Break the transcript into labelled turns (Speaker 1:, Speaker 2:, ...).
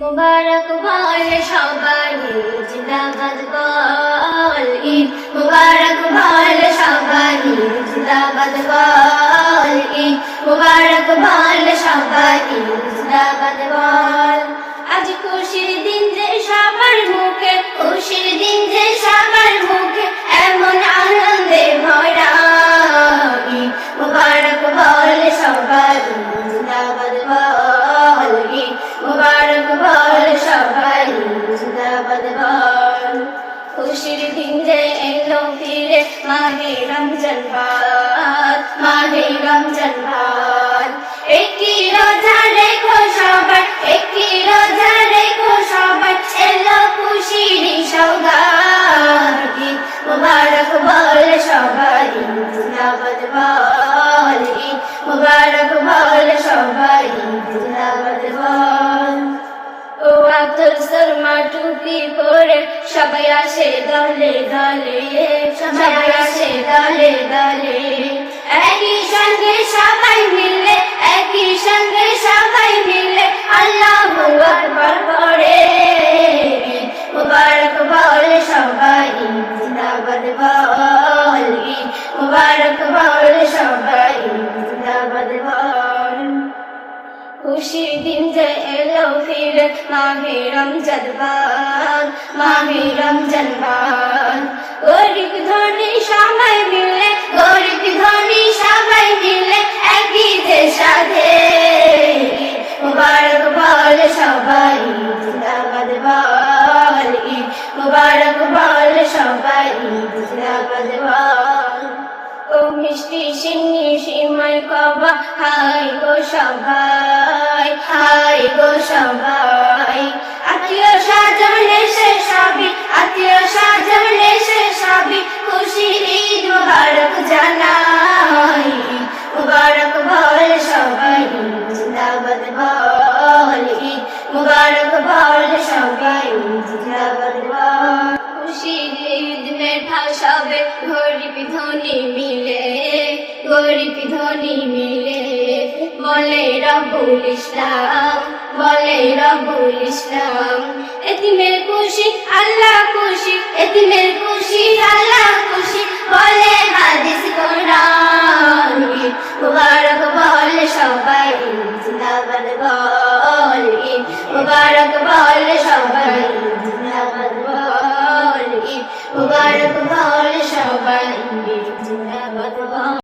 Speaker 1: মুবারক বল সবাই জিন্দাবাদ বল ঈদ। মুবারক বল সবাই জিন্দাবাদ বল ঈদ। মুবারক বল সবাই জিন্দাবাদ বল। আজ খুশির দিন যে সবার মুখে, খুশির দিন যে খুশির দিন এলো ফিরে মাহে রমজান ভাত, মাহে রমজান ভাত। একই রোজা রেখো সবাই একই রোজা রেখো সবাই এলো খুশির সৌগাত মুবারক বল সবাই, জিন্দাবাদ বল। মুবারক বল সবাই, জিন্দাবাদ বল। শর্মা টুপি পরে সবাই আসে দলে দলে, সবাই আসে দলে দলে। একই সঙ্গে সবাই মিলে, একই সঙ্গে সবাই মিলে আল্লাহ আকবার পড়ে। মুবারক বল সবাই, জিন্দাবাদ বল। মুবারক বল সবাই, জিন্দাবাদ বল। খুশির দিন যে এলো ফির মাহে রমজান মাহে রমজান গরিব ধনী সবাই মিলে, গরিব ধনী সবাই মিলে একই যে সাথে মুবারক বল সবাই, জিন্দাবাদ বল। মুবারক বল সবাই, জিন্দাবাদ বল। ও মিষ্টি সিন্নি সিমাই কবা হাই গো সবাই। সবাই। আত্মীয় স্বজন এসে সবই, আত্মীয় স্বজন এসে সবই। খুশি ঈদ মুবারক জানাই। মুবারক বল সবাই, জিন্দাবাদ বল ঈদ। মুবারক বল সবাই, জিন্দাবাদ বল। খুশির ঈদ মেঠা সবে, গরিব ধনী মিলে, গরিব ধনী মিলে বলে রবুল ইসলাম। বলে রবুল ইসলাম। এতিমের খুশি, আল্লাহ খুশি। এতিমের খুশি, আল্লাহ খুশি। বলে হাদিস কোরআন। মুবারক বল, সবাই জিন্দাবাদ বল। মুবারক বল, সবাই জিন্দাবাদ বল। মুবারক বল, সবাই জিন্দাবাদ